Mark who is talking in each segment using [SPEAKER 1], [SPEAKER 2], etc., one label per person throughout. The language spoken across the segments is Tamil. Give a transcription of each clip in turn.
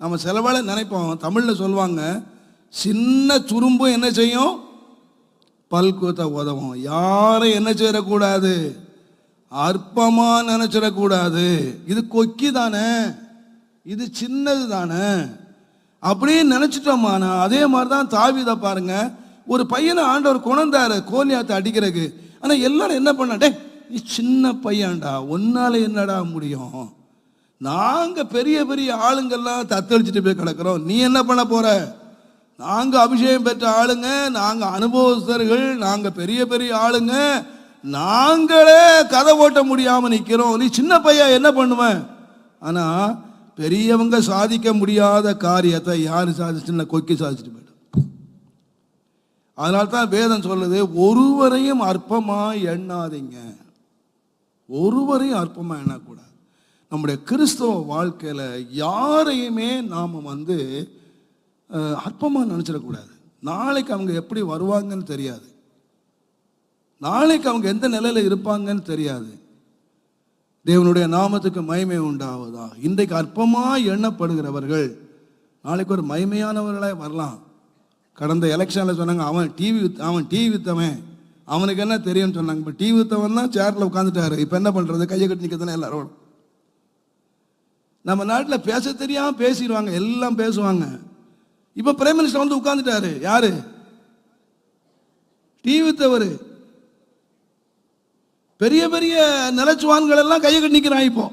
[SPEAKER 1] நம்ம செலவால் நினைப்போம். தமிழில் சொல்லுவாங்க சின்ன துரும்பு என்ன செய்யும்? பல்கூத்த உதவும். யாரும் என்ன செய்யக்கூடாது அற்பமாக நினச்சிடக்கூடாது. இது கொக்கி தானே? இது சின்னது தானே? அப்படியே நினைச்சிட்டோமானா அதே மாதிரி தான் தாவிதை பாருங்க. ஒரு பையனை ஆண்டவர் குணந்தாரு கோலியாத்தை அடிக்கிறதுக்கு. ஆனால் எல்லாரும் என்ன பண்ண நீ சின்ன பையன்டா உன்னால என்னடா முடியும்? நாங்கள் பெரிய பெரிய ஆளுங்கெல்லாம் தத்தளிச்சுட்டு போய் கிடக்கிறோம். நீ என்ன பண்ண போற? நாங்கள் அபிஷேகம் பெற்ற ஆளுங்க நாங்கள் அனுபவஸ்தர்கள் நாங்கள் பெரிய பெரிய ஆளுங்க நாங்களே கதை ஓட்ட முடியாமல் நிற்கிறோம் நீ சின்ன பையன் என்ன பண்ணுவேன் ஆனால் பெரியவங்க சாதிக்க முடியாத காரியத்தை யார் சாதிச்சுன்னா கொக்கி சாதிச்சுட்டு போயிடும் அதனால தான் வேதம் சொல்லுது ஒருவரையும் அற்பமாக எண்ணாதீங்க. ஒருவரையும் அற்பமாக எண்ணக்கூடாது. நம்முடைய கிறிஸ்தவ வாழ்க்கையில் யாரையுமே நாம் வந்து அற்பமாக நினச்சிடக்கூடாது. நாளைக்கு அவங்க எப்படி வருவாங்கன்னு தெரியாது. நாளைக்கு அவங்க எந்த நிலையில இருப்பாங்கன்னு தெரியாது. தேவனுடைய நாமத்துக்கு மகிமை உண்டாவதா? இன்றைக்கு அற்பமாக எண்ணப்படுகிறவர்கள் நாளைக்கு ஒரு மகிமையானவர்களாக வரலாம். கடந்த எலெக்ஷனில் சொன்னாங்க அவன் டிவி அவன் டிவி வித்தவன். அவனுக்கு என்ன தெரியும்னு சொன்னாங்க இப்போ டிவி வித்தவன் தான் சேரில் உட்காந்துட்டாரு இப்போ என்ன பண்ணுறது கையை கட்டி நிற்கிறதுனா எல்லாரும். நம்ம நாட்டில் பேச தெரியாமல் பேசிடுவாங்க எல்லாம் பேசுவாங்க. இப்போ பிரைம் மினிஸ்டர் வந்து உட்காந்துட்டாரு யாரு? டிவி தவறு. பெரிய பெரிய நிலச்சுவான்கள் எல்லாம் கையை கட்டிக்கிறான் இப்போ.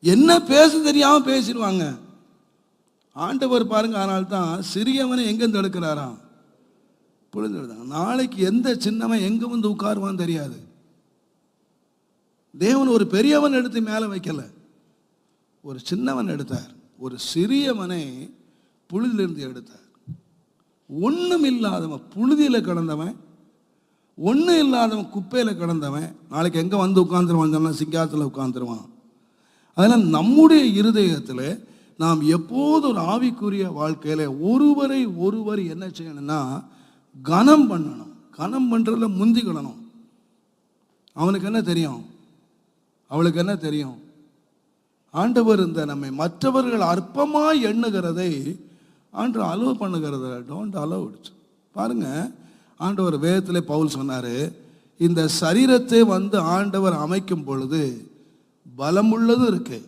[SPEAKER 1] என்ன பேச தெரியாம பேசிடுவாங்க? ஆண்டவர் பாருங்க ஆனால் தான் சிறியவனை எங்கேருந்து எடுக்கிறாராம்? புரிஞ்சுடுதாங்க நாளைக்கு எந்த சின்னவன் எங்க வந்து உட்காருவான்னு தெரியாது. தேவன் ஒரு பெரியவன் எடுத்து மேலே வைக்கல. ஒரு சின்னவன் எடுத்தார். ஒரு சிறியவனை புழுதிலிருந்து எடுத்தார். ஒன்றும் இல்லாதவன் புழுதியில் கிடந்தவன் ஒன்றும் இல்லாதவன் குப்பையில் கிடந்தவன் நாளைக்கு எங்கே வந்து உட்காந்துருவான் சொன்னா சிங்காத்துல உட்காந்துருவான் அதனால் நம்முடைய இருதயத்தில் நாம் எப்போது ஒரு ஆவிக்குரிய வாழ்க்கையில் ஒருவரை ஒருவர் என்ன செய்யணும்னா கனம் பண்ணணும். கனம் பண்ணுறதுல முந்திக்கிடணும். அவனுக்கு என்ன தெரியும்? அவளுக்கு என்ன தெரியும்? ஆண்டவர் இந்த நம்மை மற்றவர்கள் அற்பமாக எண்ணுகிறதை ஆண்டு அலோவ் பண்ணுகிறத டோன்ட் அலோவ் பாருங்க ஆண்டவர் வேதத்தில் பவுல் சொன்னார் இந்த சரீரத்தை வந்து ஆண்டவர் அமைக்கும் பொழுது பலமுள்ளதும் இருக்கு.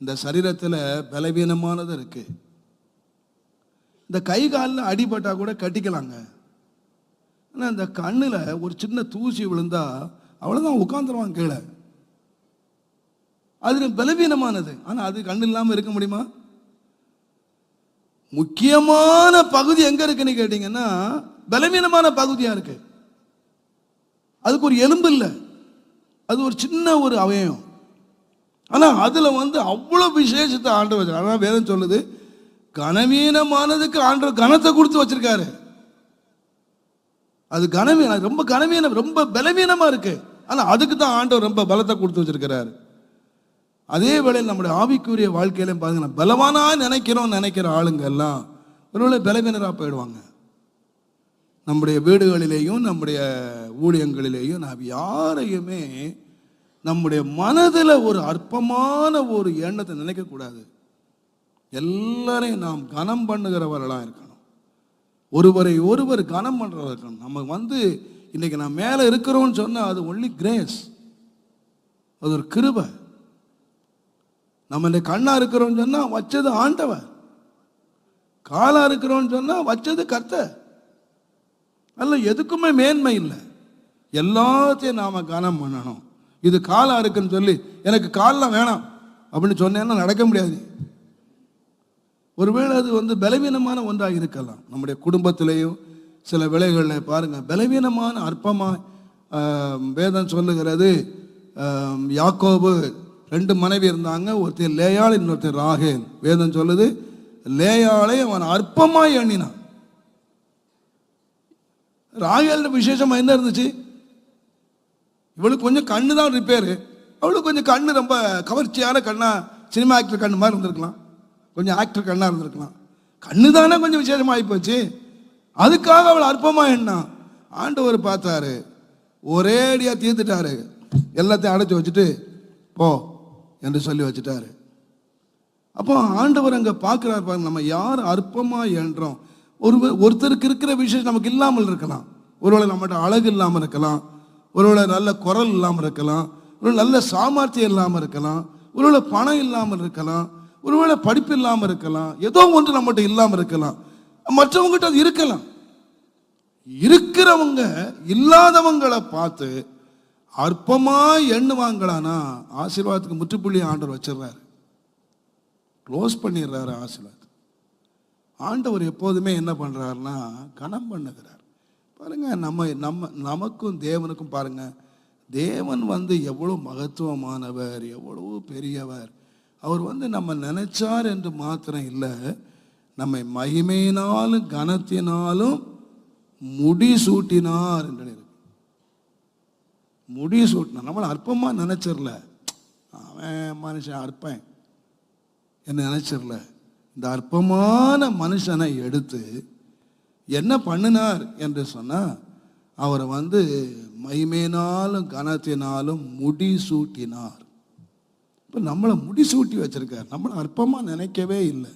[SPEAKER 1] இந்த சரீரத்தில் பலவீனமானதும் இருக்கு. இந்த கை காலில் அடிபட்டால் கூட கட்டிக்கலாங்க. ஆனால் இந்த கண்ணில் ஒரு சின்ன தூசி விழுந்தா அவ்வளோதான் உட்காந்துருவாங்க கீழே. அது பலவீனமானது. ஆனால் அது கண்ணு இல்லாமல் இருக்க முடியுமா? முக்கியமான பகுதி எங்க இருக்குன்னு கேட்டீங்கன்னா பலவீனமான பகுதியா இருக்கு. அதுக்கு ஒரு எலும்பு இல்லை. அது ஒரு சின்ன ஒரு அவயம் ஆனால் அதில் வந்து அவ்வளோ விசேஷத்தை ஆண்டு வச்சு ஆனால் வேதம் சொல்லுது கனவீனமானதுக்கு ஆண்டவர் கனத்தை கொடுத்து வச்சிருக்காரு. அது கனவீனம் ரொம்ப கனவீனம் ரொம்ப பலவீனமாக இருக்கு. ஆனால் அதுக்கு தான் ஆண்டவர் ரொம்ப பலத்தை கொடுத்து வச்சிருக்கிறாரு. அதே வேளையில் நம்முடைய ஆவிக்குரிய வாழ்க்கையிலும் பாருங்க பலவானா நினைக்கிறோம் நினைக்கிற ஆளுங்க எல்லாம் ஒருவேளை பலவீனராக போயிடுவாங்க. நம்முடைய வீடுகளிலேயும் நம்முடைய ஊழியங்களிலேயும் நாம் யாரையுமே நம்முடைய மனதில் ஒரு அற்பமான ஒரு எண்ணத்தை நினைக்கக்கூடாது. எல்லாரையும் நாம் கனம் பண்ணுகிறவர்களாக இருக்கணும். ஒருவரை ஒருவர் கனம் பண்ணுறவர்கள் இருக்கணும். நம்ம வந்து இன்றைக்கி நான் மேலே இருக்கிறோன்னு சொன்னால் அது ஒன்லி கிரேஸ் அது ஒரு கிருபை. நம்ம கண்ணாக கண்ணா இருக்கிறோம்னு சொன்னா வச்சது ஆண்டவன் காலா இருக்கிறோம்னு சொன்னா வச்சது கர்த்த அல்ல எதுக்குமே மேன்மை இல்லை. எல்லாத்தையும் நாம கனம் பண்ணணும். இது காலா இருக்குன்னு சொல்லி எனக்கு காலெலாம் வேணாம் அப்படின்னு சொன்னேன்னா நடக்க முடியாது. ஒருவேளை அது வந்து பலவீனமான ஒன்றாக இருக்கலாம். நம்முடைய குடும்பத்திலேயும் சில விலைகளில் பாருங்க பலவீனமான அற்பமாக வேதம் சொல்லுகிறது யாக்கோபு ரெண்டு மனைவி இருந்தாங்க ஒருத்தர் லேயாள் இன்னொருத்தர் ராகேல். வேதம் சொல்லுது லேயாளை அவன் அற்பமாய் எண்ணினான். ராகேல் விசேஷமாக என்ன இருந்துச்சு? இவளுக்கு கொஞ்சம் கண்ணு தான் ரிப்பேரு அவளுக்கு கொஞ்சம் கண்ணு ரொம்ப கவர்ச்சியான கண்ணா சினிமா ஆக்டர் கண்ணு மாதிரி இருந்திருக்கலாம். கொஞ்சம் ஆக்டர் கண்ணா இருந்திருக்கலாம். கண்ணு தானே கொஞ்சம் விசேஷமாகி போச்சு. அதுக்காக அவள் அற்பமாக என்ன ஆண்டவர் பார்த்தாரு ஒரேடியாக தீர்த்துட்டாரு. எல்லாத்தையும் அடைச்சி வச்சுட்டு போ. என்று சொல்லி வச்சுட்டாரு. அப்போ ஆண்டவர் அங்கே பார்க்குறாரு பாருங்க நம்ம யார் அற்பமாக என்றோம். ஒரு ஒருத்தருக்கு இருக்கிற விஷயம் நமக்கு இல்லாமல் இருக்கலாம். ஒருவேளை நம்மகிட்ட அழகு இல்லாமல் இருக்கலாம். ஒருவேளை நல்ல குரல் இல்லாமல் இருக்கலாம். ஒரு நல்ல சாமர்த்தியம் இல்லாமல் இருக்கலாம். ஒருவேளை பணம் இல்லாமல் இருக்கலாம். ஒருவேளை படிப்பு இல்லாமல் இருக்கலாம். ஏதோ ஒன்று நம்மகிட்ட இல்லாமல் இருக்கலாம். மற்றவங்ககிட்ட அது இருக்கலாம். இருக்கிறவங்க இல்லாதவங்களை பார்த்து அற்பமா எண்ணுவாங்களானா ஆசீர்வாதத்துக்கு முற்றுப்புள்ளி ஆண்டவர் வச்சிடுறாரு க்ளோஸ் பண்ணிடுறாரு ஆசீர்வாதம். ஆண்டவர் எப்போதுமே என்ன பண்ணுறாருன்னா கணம் பண்ணுகிறார். பாருங்க நம்ம நம்ம நமக்கும் தேவனுக்கும் பாருங்க தேவன் வந்து எவ்வளோ மகத்துவமானவர் எவ்வளோ பெரியவர். அவர் வந்து நம்ம நினைச்சார் என்று மாத்திரம் இல்லை நம்மை மகிமையினாலும் கனத்தினாலும் முடி சூட்டினார் என்று இருக்கு முடி சூட்டினார் நம்மளை அற்பமாக நினச்சிடல. அவன் மனுஷன் அற்பன். என்ன நினச்சிடல? இந்த அற்பமான மனுஷனை எடுத்து என்ன பண்ணினார் என்று சொன்னால் அவரை வந்து மைமேனாலும் கனத்தினாலும் முடி சூட்டினார். இப்போ நம்மளை முடி சூட்டி வச்சிருக்கார். நம்மளை அற்பமாக நினைக்கவே இல்லை.